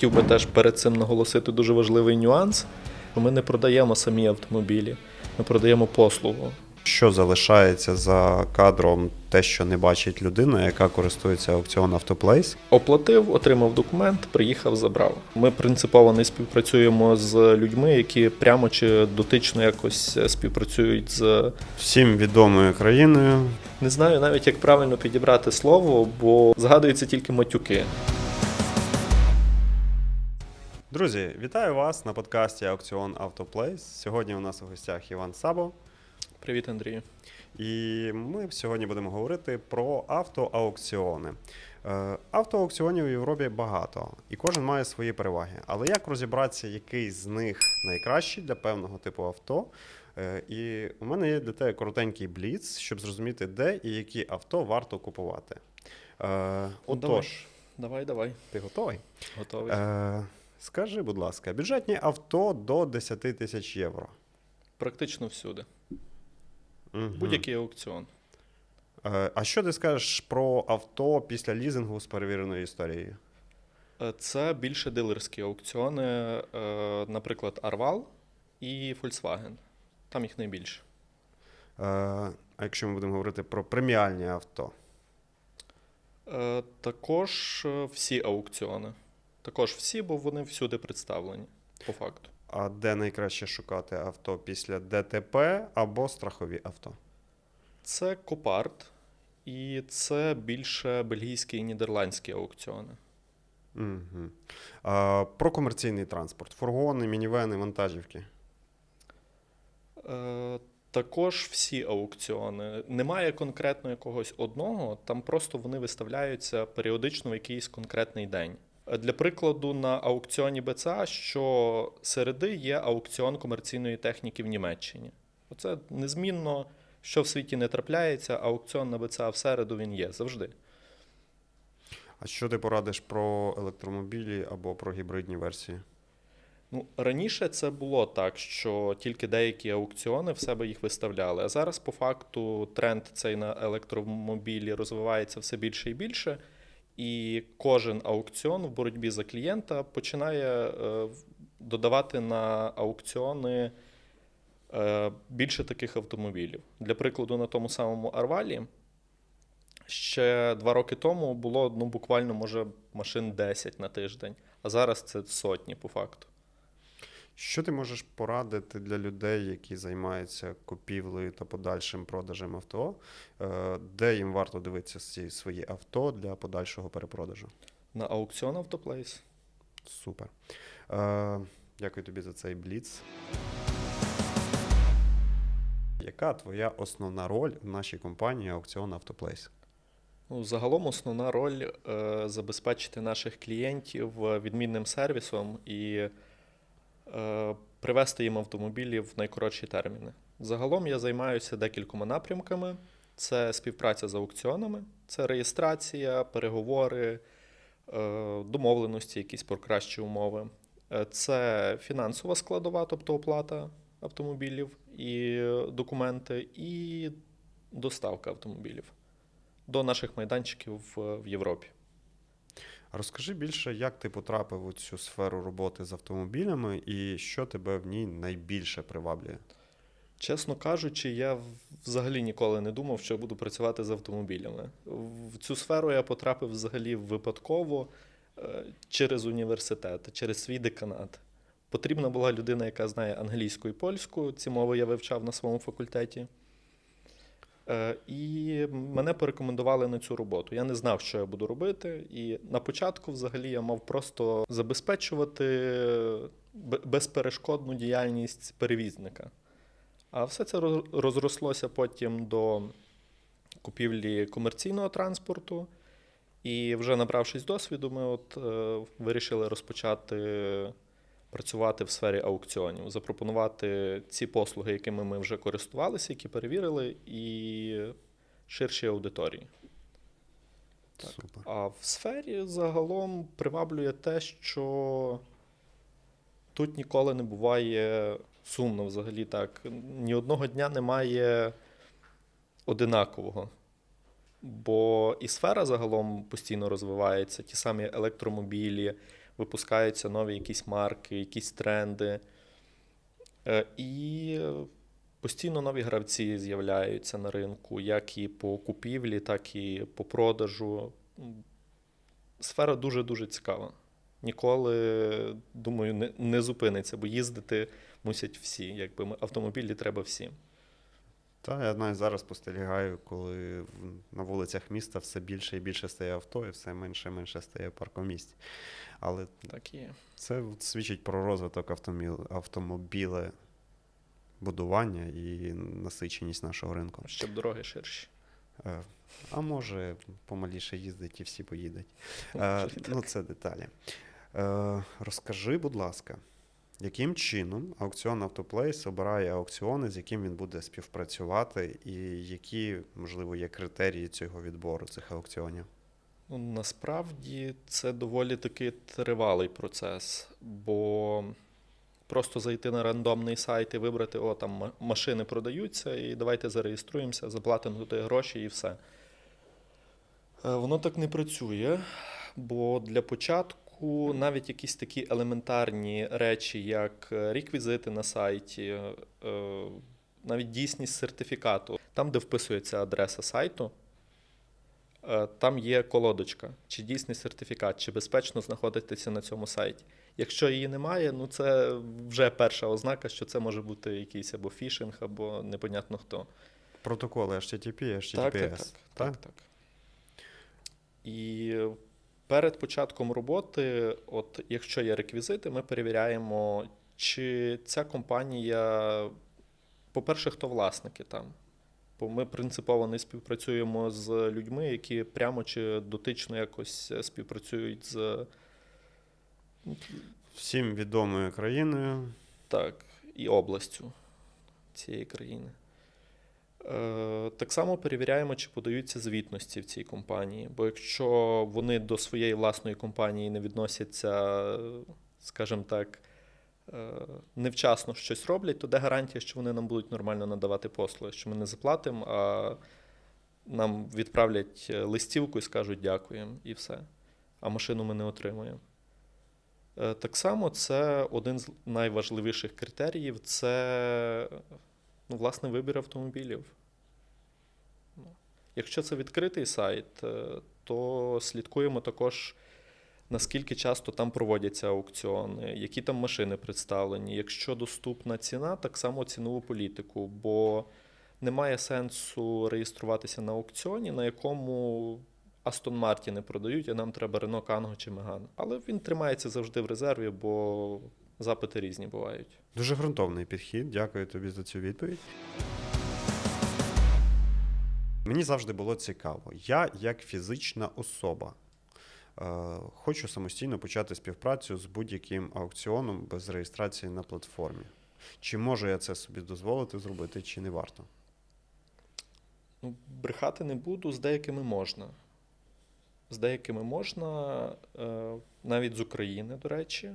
хотів би теж перед цим наголосити дуже важливий нюанс. Ми не продаємо самі автомобілі, ми продаємо послугу. Що залишається за кадром, те, що не бачить людина, яка користується аукціон Автоплейс? Оплатив, отримав документ, приїхав, забрав. Ми принципово не співпрацюємо з людьми, які прямо чи дотично якось співпрацюють з Всім відомою країною. не знаю навіть як правильно підібрати слово, бо згадуються тільки матюки. Друзі, вітаю вас на подкасті Аукціон Автоплейс. Сьогодні у нас у гостях Іван Сабо. Привіт, Андрію. І ми сьогодні будемо говорити про автоаукціони. Е, Автоаукціонів у Європі багато, і кожен має свої переваги. Але як розібратися, який з них найкращий для певного типу авто? Е, І у мене є для тебе коротенький бліц, щоб зрозуміти, де і які авто варто купувати. Е, Отож, Давай, давай. ти готовий? Готовий. Е, Скажи, будь ласка, бюджетні авто до 10 тисяч євро. Практично всюди. Мгм. Будь-який аукціон. Е, А що ти скажеш про авто після лізингу з перевіреною історією? Е, Це більше дилерські аукціони, е, наприклад, Arval і Volkswagen. Там їх найбільше. А якщо ми будемо говорити про преміальні авто? Також всі аукціони. Також всі, бо вони всюди представлені, по факту. А де найкраще шукати авто після ДТП або страхові авто? Це Копарт і це більше бельгійські і нідерландські аукціони. Угу. А, про комерційний транспорт: фургони, мінівени, вантажівки. Е, Також всі аукціони. Немає конкретно якогось одного, там просто вони виставляються періодично в якийсь конкретний день. Для прикладу, на аукціоні БЦА що середи є аукціон комерційної техніки в Німеччині. Оце незмінно, що в світі не трапляється, аукціон на БЦА в середу він є завжди. А що ти порадиш про електромобілі або про гібридні версії? Ну, раніше це було так, що тільки деякі аукціони в себе їх виставляли. А зараз, по факту, тренд цей на електромобілі розвивається все більше і більше. І кожен аукціон в боротьбі за клієнта починає е, додавати на аукціони е, більше таких автомобілів. Для прикладу, на тому самому Арвалі ще два роки тому було ну, буквально, може, машин 10 на тиждень, а зараз це сотні по факту. Що ти можеш порадити для людей, які займаються купівлею та подальшим продажем авто, Е, де їм варто дивитися ці свої авто для подальшого перепродажу? На аукціон Автоплейс. Супер. Е, Дякую тобі за цей бліц. Яка твоя основна роль в нашій компанії Аукціон Автоплейс? Ну, загалом основна роль е, забезпечити наших клієнтів е, відмінним сервісом і е, привести їм автомобілі в найкоротші терміни. Загалом я займаюся декількома напрямками: це співпраця з аукціонами, це реєстрація, переговори, е, домовленості, якісь про кращі умови. Е, Це фінансова складова, тобто оплата автомобілів і документи, і доставка автомобілів до наших майданчиків в Європі. Розкажи більше, як ти потрапив у цю сферу роботи з автомобілями і що тебе в ній найбільше приваблює? Чесно кажучи, я взагалі ніколи не думав, що буду працювати з автомобілями. В цю сферу я потрапив взагалі випадково е, через університет, через свій деканат. Потрібна була людина, яка знає англійську і польську. Ці мови я вивчав на своєму факультеті. Е, І мене порекомендували на цю роботу. Я не знав, що я буду робити. І на початку, взагалі, я мав просто забезпечувати безперешкодну діяльність перевізника. А все це розрослося потім до купівлі комерційного транспорту. І вже набравшись досвіду, ми от е, вирішили розпочати працювати в сфері аукціонів, запропонувати ці послуги, якими ми вже користувалися, які перевірили, і ширшій аудиторії. Так. Супер. А в сфері загалом приваблює те, що тут ніколи не буває сумно взагалі так. Ні одного дня немає одинакового. Бо і сфера загалом постійно розвивається, ті самі електромобілі, випускаються нові якісь марки, якісь тренди. Е, І постійно нові гравці з'являються на ринку, як і по купівлі, так і по продажу. Сфера дуже-дуже цікава. Ніколи, думаю, не, не зупиниться, бо їздити мусять всі. Якби автомобілі треба всім. Та я навіть зараз спостерігаю, коли на вулицях міста все більше і більше стає авто, і все менше і менше стає паркомісць. Але Так є. це свідчить про розвиток автоміл- автомобіле будування і насиченість нашого ринку. Щоб дороги ширші. Е, А може, помаліше їздить і всі поїдуть. Може Е. Ну, це деталі. Е, Розкажи, будь ласка, яким чином аукціон Автоплейс обирає аукціони, з яким він буде співпрацювати, і які, можливо, є критерії цього відбору цих аукціонів? Ну, насправді це доволі таки тривалий процес, бо просто зайти на рандомний сайт і вибрати, о, там машини продаються, і давайте зареєструємося, заплатимо туди гроші і все. Е, Воно так не працює, бо для початку навіть якісь такі елементарні речі, як е, реквізити на сайті, е, навіть дійсність сертифікату, там, де вписується адреса сайту, е, там є колодочка, чи дійсний сертифікат, чи безпечно знаходитися на цьому сайті. Якщо її немає, ну це вже перша ознака, що це може бути якийсь або фішинг, або непонятно хто. Протоколи HTTP, HTTPS. Так, так, так, так, так. І перед початком роботи, от якщо є реквізити, ми перевіряємо, чи ця компанія, по-перше, хто власники там. Бо ми принципово не співпрацюємо з людьми, які прямо чи дотично якось співпрацюють з Всім відомою країною. Так, і областю цієї країни. Е, так само перевіряємо, чи подаються звітності в цій компанії. Бо якщо вони до своєї власної компанії не відносяться, скажімо так, е, невчасно щось роблять, то де гарантія, що вони нам будуть нормально надавати послуги, що ми не заплатимо, а нам відправлять е, листівку і скажуть дякуємо, і все. А машину ми не отримуємо. Так само, це один з найважливіших критеріїв це ну, власне вибір автомобілів. Ну, Якщо це відкритий сайт, е, то слідкуємо також, наскільки часто там проводяться аукціони, які там машини представлені. Якщо доступна ціна, так само цінову політику, бо немає сенсу реєструватися на аукціоні, на якому Астон Мартіни продають, а нам треба Рено Канго чи Меган. Але він тримається завжди в резерві, бо запити різні бувають. Дуже ґрунтовний підхід. Дякую тобі за цю відповідь. Мені завжди було цікаво. Я, як фізична особа, е, хочу самостійно почати співпрацю з будь-яким аукціоном без реєстрації на платформі. Чи можу я це собі дозволити зробити, чи не варто? Ну, брехати не буду, з деякими можна. З деякими можна, е, навіть з України, до речі.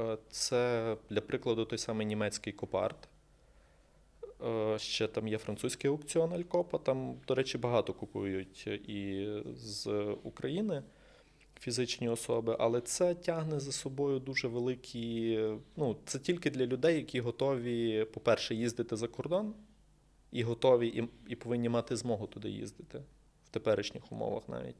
Е, Це, для прикладу, той самий німецький Копарт. Е, Ще там є французький аукціон Алькопа. Там, до речі, багато купують і з України фізичні особи, але це тягне за собою дуже великі. Ну, це тільки для людей, які готові, по-перше, їздити за кордон, і готові, і, і повинні мати змогу туди їздити в теперішніх умовах навіть.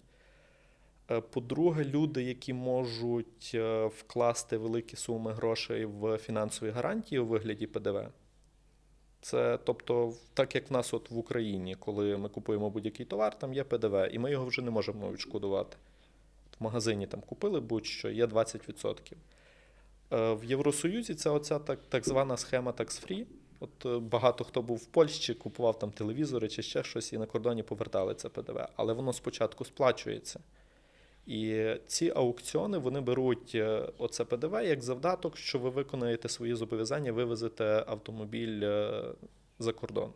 Е, По-друге, люди, які можуть е, вкласти великі суми грошей в фінансові гарантії у вигляді ПДВ. Це тобто, так як в нас от в Україні, коли ми купуємо будь-який товар, там є ПДВ, і ми його вже не можемо відшкодувати. В магазині там купили будь-що, є 20%. Е, В Євросоюзі це оця так, так звана схема tax-free. От багато хто був в Польщі, купував там телевізори чи ще щось, і на кордоні повертали це ПДВ. Але воно спочатку сплачується. І ці аукціони вони беруть е, оце ПДВ як завдаток, що ви виконаєте свої зобов'язання, вивезете автомобіль е, за кордон.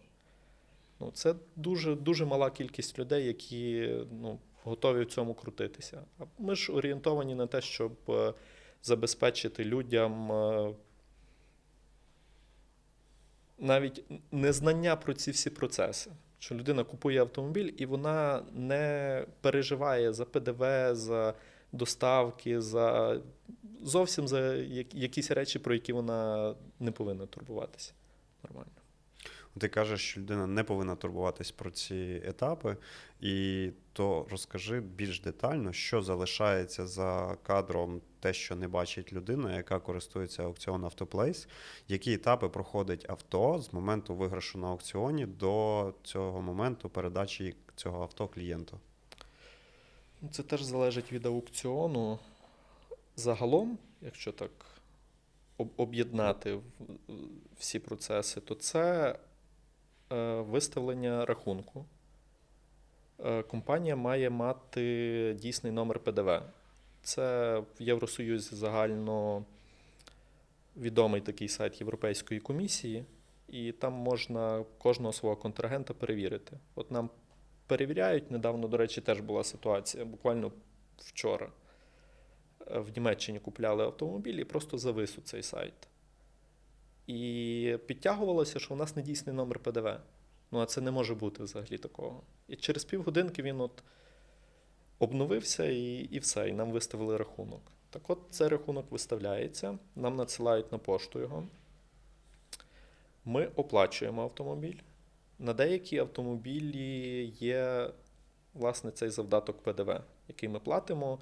Ну, це дуже, дуже мала кількість людей, які ну, готові в цьому крутитися. А ми ж орієнтовані на те, щоб е, забезпечити людям навіть незнання про ці всі процеси. Що людина купує автомобіль і вона не переживає за ПДВ, за доставки, за зовсім за якісь речі, про які вона не повинна турбуватися. Нормально. Ти кажеш, що людина не повинна турбуватись про ці етапи, і то розкажи більш детально, що залишається за кадром, те, що не бачить людина, яка користується аукціоном Автоплейс, які етапи проходить авто з моменту виграшу на аукціоні до цього моменту передачі цього авто клієнту. Це теж залежить від аукціону. Загалом, якщо так об'єднати всі процеси, то це е, виставлення рахунку. Е, Компанія має мати дійсний номер ПДВ. Це в Євросоюзі загально відомий такий сайт Європейської комісії, і там можна кожного свого контрагента перевірити. От нам перевіряють. Недавно, до речі, теж була ситуація, буквально вчора. В Німеччині купляли автомобілі і просто завис у цей сайт. І підтягувалося, що у нас недійсний номер ПДВ. Ну, а це не може бути взагалі такого. І через півгодинки він от обновився і, і все, і нам виставили рахунок. Так от цей рахунок виставляється, нам надсилають на пошту його. Ми оплачуємо автомобіль. На деякі автомобілі є власне цей завдаток ПДВ, який ми платимо,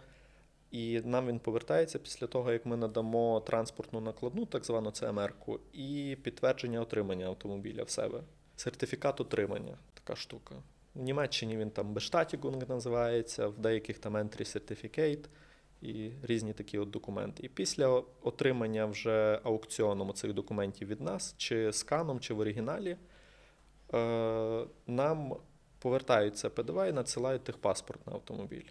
і нам він повертається після того, як ми надамо транспортну накладну, так звану ЦМР-ку, і підтвердження отримання автомобіля в себе. Сертифікат отримання така штука. В Німеччині він там Bestätigung називається, в деяких там Entry Certificate і різні такі от документи. І після отримання вже аукціоном цих документів від нас, чи сканом, чи в оригіналі, е, нам повертають це ПДВ і надсилають техпаспорт на автомобіль.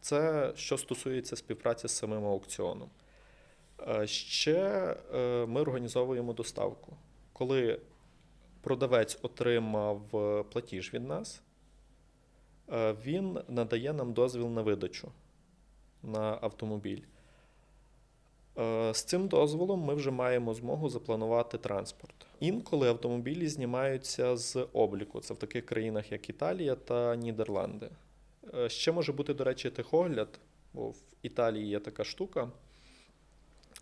Це що стосується співпраці з самим аукціоном. Е, Ще е, ми організовуємо доставку. Коли продавець отримав платіж від нас, він надає нам дозвіл на видачу на автомобіль. Е, З цим дозволом ми вже маємо змогу запланувати транспорт. Інколи автомобілі знімаються з обліку. Це в таких країнах, як Італія та Нідерланди. Е, Ще може бути, до речі, техогляд, бо в Італії є така штука,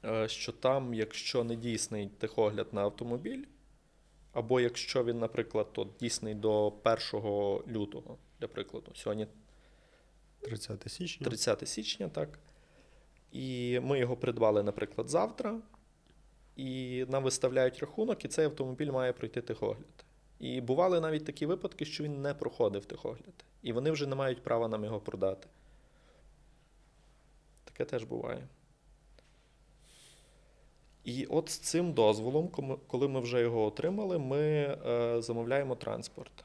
е, що там, якщо не дійсний техогляд на автомобіль, або якщо він, наприклад, дійсний до 1 лютого, для прикладу, сьогодні 30 січня. 30 січня, так. І ми його придбали, наприклад, завтра, і нам виставляють рахунок, і цей автомобіль має пройти техогляд. І бували навіть такі випадки, що він не проходив техогляд. І вони вже не мають права нам його продати. Таке теж буває. І от з цим дозволом, коли ми вже його отримали, ми е, замовляємо транспорт.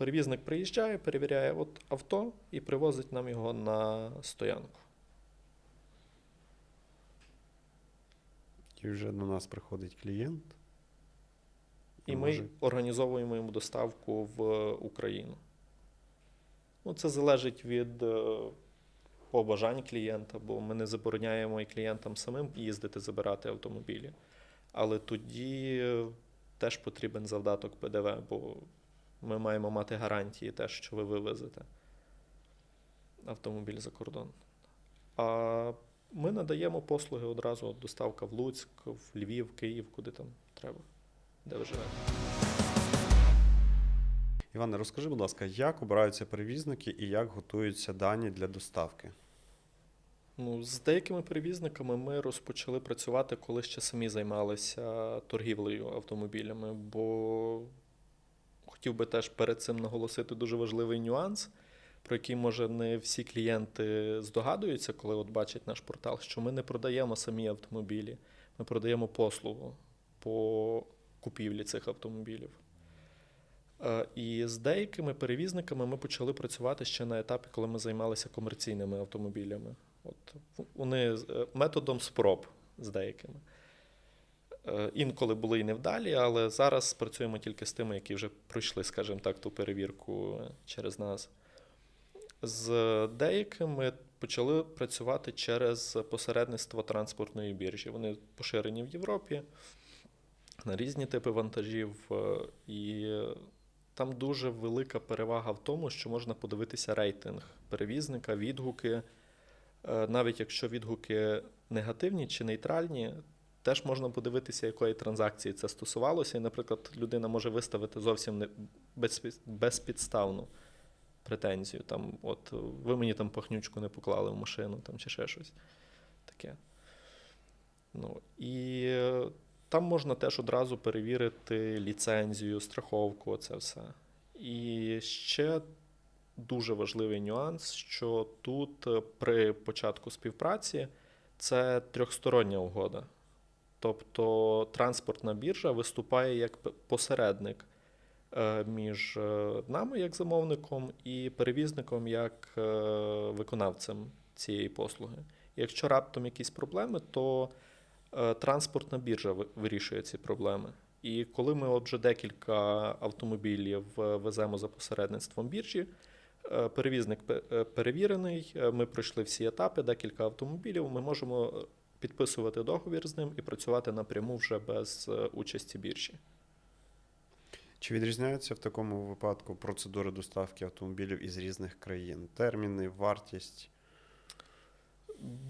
Перевізник приїжджає, перевіряє от авто і привозить нам його на стоянку. І вже до нас приходить клієнт. І І ми може- організовуємо йому доставку в Україну. Ну, це залежить від е, побажань клієнта, бо ми не забороняємо і клієнтам самим їздити забирати автомобілі. Але тоді е, теж потрібен завдаток ПДВ, бо ми маємо мати гарантії те, що ви вивезете автомобіль за кордон. А ми надаємо послуги одразу от доставка в Луцьк, в Львів, Київ, куди там треба, де ви живете. Іване, розкажи, будь ласка, як обираються перевізники і як готуються дані для доставки? Ну, з деякими перевізниками ми розпочали працювати, коли ще самі займалися торгівлею автомобілями, бо хотів би теж перед цим наголосити дуже важливий нюанс, про який, може, не всі клієнти здогадуються, коли от бачать наш портал, що ми не продаємо самі автомобілі, ми продаємо послугу по купівлі цих автомобілів. Е, І з деякими перевізниками ми почали працювати ще на етапі, коли ми займалися комерційними автомобілями. От вони е, методом спроб з деякими. Е, Інколи були і невдалі, але зараз працюємо тільки з тими, які вже пройшли, скажімо так, ту перевірку через нас. З деякими почали працювати через посередництво транспортної біржі. Вони поширені в Європі на різні типи вантажів. е, І там дуже велика перевага в тому, що можна подивитися рейтинг перевізника, відгуки Е, Навіть якщо відгуки негативні чи нейтральні, теж можна подивитися, якої транзакції це стосувалося. І, наприклад, людина може виставити зовсім не безпідставну претензію. Там, от ви мені там пахнючку не поклали в машину там, чи ще щось таке. Ну, і е, там можна теж одразу перевірити ліцензію, страховку, це все. І ще дуже важливий нюанс, що тут е, при початку співпраці це трьохстороння угода. Тобто транспортна біржа виступає як посередник е, між е, нами як замовником і перевізником як е, виконавцем цієї послуги. Якщо раптом якісь проблеми, то транспортна біржа вирішує ці проблеми. І коли ми от вже декілька автомобілів веземо за посередництвом біржі, перевізник перевірений, ми пройшли всі етапи, декілька автомобілів, ми можемо підписувати договір з ним і працювати напряму вже без е, участі біржі. Чи відрізняються в такому випадку процедури доставки автомобілів із різних країн? Терміни, вартість?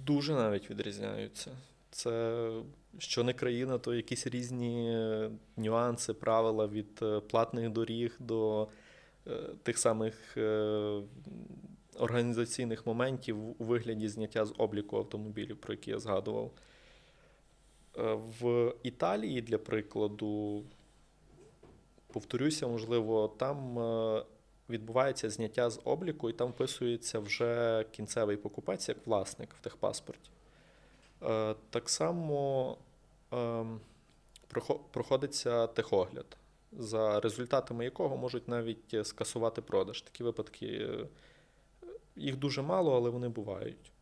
Дуже навіть відрізняються. Це що не країна, то якісь різні е, нюанси, правила від е, платних доріг до тих самих організаційних моментів у вигляді зняття з обліку автомобілів, про які я згадував. Е, В Італії, для прикладу, повторюся, можливо, там е, відбувається зняття з обліку, і там вписується вже кінцевий покупець як власник в техпаспорті. Е, Так само ем, проходиться техогляд, за результатами якого можуть навіть скасувати продаж. Такі випадки їх дуже мало, але вони бувають.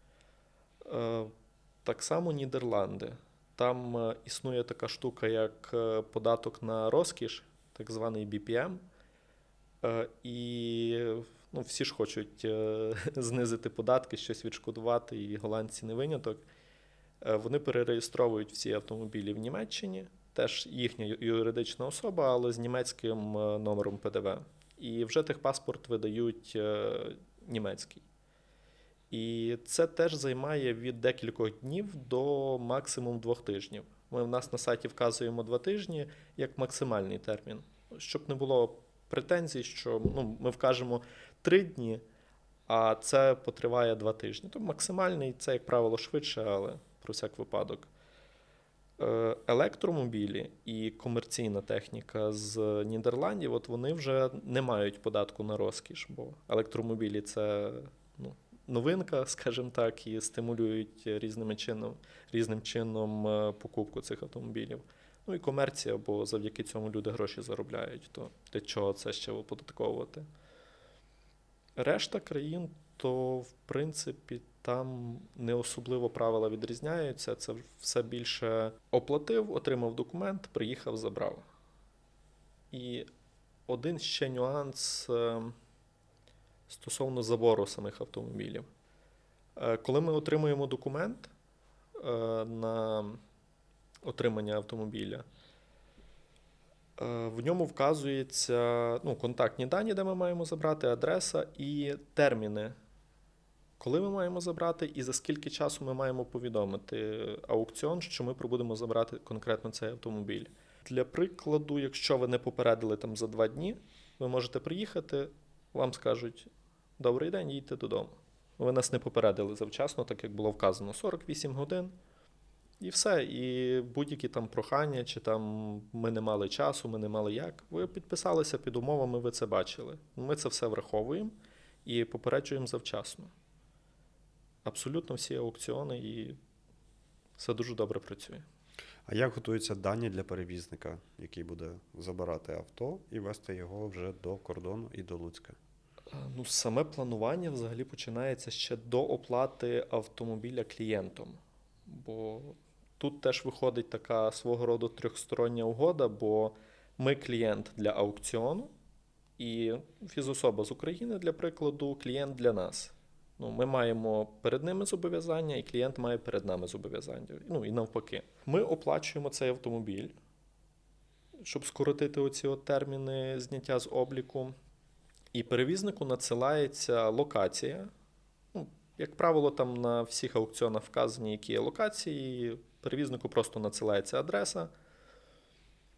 Е, Так само Нідерланди. Там е, існує така штука, як е, податок на розкіш, так званий BPM. І ну, всі ж хочуть знизити податки, щось відшкодувати, і голландці не виняток. Вони перереєстровують всі автомобілі в Німеччині, теж їхня юридична особа, але з німецьким номером ПДВ. І вже техпаспорт видають німецький. І це теж займає від декількох днів до максимум двох тижнів. Ми в нас на сайті вказуємо два тижні як максимальний термін, щоб не було претензій, що ну, ми вкажемо три дні, а це потриває два тижні. То максимальний це, як правило, швидше, але про всяк випадок. Е, Електромобілі і комерційна техніка з Нідерландів, от вони вже не мають податку на розкіш, бо електромобілі це ну, новинка, скажімо так, і стимулюють різними чином, різним чином е, покупку цих автомобілів. Ну і комерція, бо завдяки цьому люди гроші заробляють. То для чого це ще оподатковувати? Решта країн, то в принципі там не особливо правила відрізняються. Це все більше оплатив, отримав документ, приїхав, забрав. І один ще нюанс е, стосовно забору самих автомобілів. Е, Коли ми отримуємо документ е, на отримання автомобіля, в ньому вказується ну, контактні дані, де ми маємо забрати, адреса і терміни, коли ми маємо забрати, і за скільки часу ми маємо повідомити аукціон, що ми пробудемо забрати конкретно цей автомобіль. Для прикладу, якщо ви не попередили там за два дні, ви можете приїхати, вам скажуть: добрий день, їдьте додому. Ви нас не попередили завчасно, так як було вказано 48 годин. І все. І будь-які там прохання, чи там ми не мали часу, ми не мали як. Ви підписалися під умовами, ви це бачили. Ми це все враховуємо і попереджуємо завчасно. Абсолютно всі аукціони, і все дуже добре працює. А як готуються дані для перевізника, який буде забирати авто і вести його вже до кордону і до Луцька? Е, Ну, саме планування взагалі починається ще до оплати автомобіля клієнтом. Бо тут теж виходить така свого роду трьохстороння угода, бо ми клієнт для аукціону, і фізособа з України, для прикладу, клієнт для нас. Ну, ми маємо перед ними зобов'язання, і клієнт має перед нами зобов'язання. Ну і навпаки. Ми оплачуємо цей автомобіль, щоб скоротити оці от терміни зняття з обліку. І перевізнику надсилається локація, ну, Як правило, там на всіх аукціонах вказані, які є локації, перевізнику просто надсилається адреса,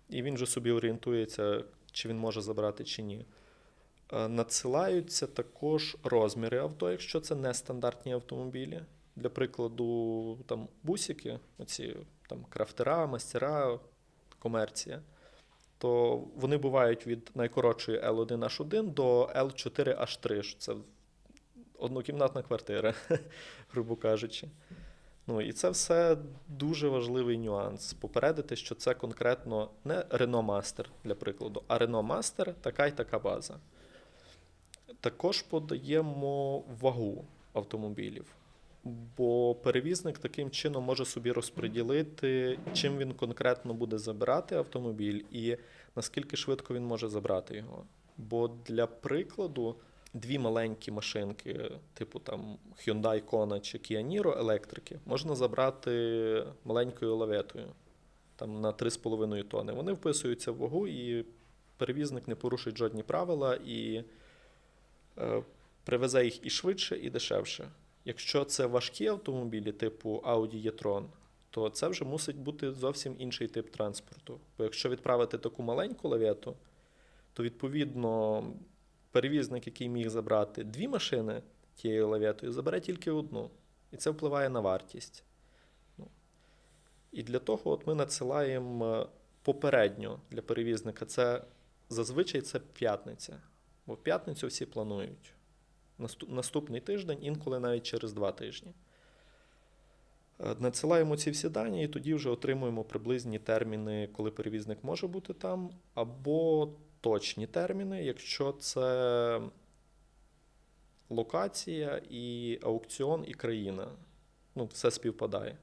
і він вже собі орієнтується, чи він може забрати, чи ні. Е, Надсилаються також розміри авто, якщо це не стандартні автомобілі. Для прикладу, там бусики, оці там крафтера, мастера, комерція, то вони бувають від найкоротшої L1H1 до L4H3, що це однокімнатна квартира, грубо кажучи. Ну і це все дуже важливий нюанс. Попередити, що це конкретно не Renault Master, для прикладу, а Renault Master така й така база. Також подаємо вагу автомобілів, бо перевізник таким чином може собі розподілити, чим він конкретно буде забирати автомобіль і наскільки швидко він може забрати його. Бо для прикладу, дві маленькі машинки, типу там Hyundai Kona чи Kia Niro електрики, можна забрати маленькою лаветою там на 3,5 тони. Вони вписуються в вагу, і перевізник не порушить жодні правила і привезе їх і швидше, і дешевше. Якщо це важкі автомобілі, типу Audi e-tron, то це вже мусить бути зовсім інший тип транспорту. Бо якщо відправити таку маленьку лавету, то відповідно перевізник, який міг забрати дві машини тією лаветою, забере тільки одну. І це впливає на вартість. Ну. І для того от ми надсилаємо е, попередньо для перевізника. Це зазвичай це п'ятниця. Бо в п'ятницю всі планують. Наступний тиждень, інколи навіть через два тижні. Е, Надсилаємо ці всі дані і тоді вже отримуємо приблизні терміни, коли перевізник може бути там, або точні терміни, якщо це локація і аукціон, і країна. Ну, все співпадає.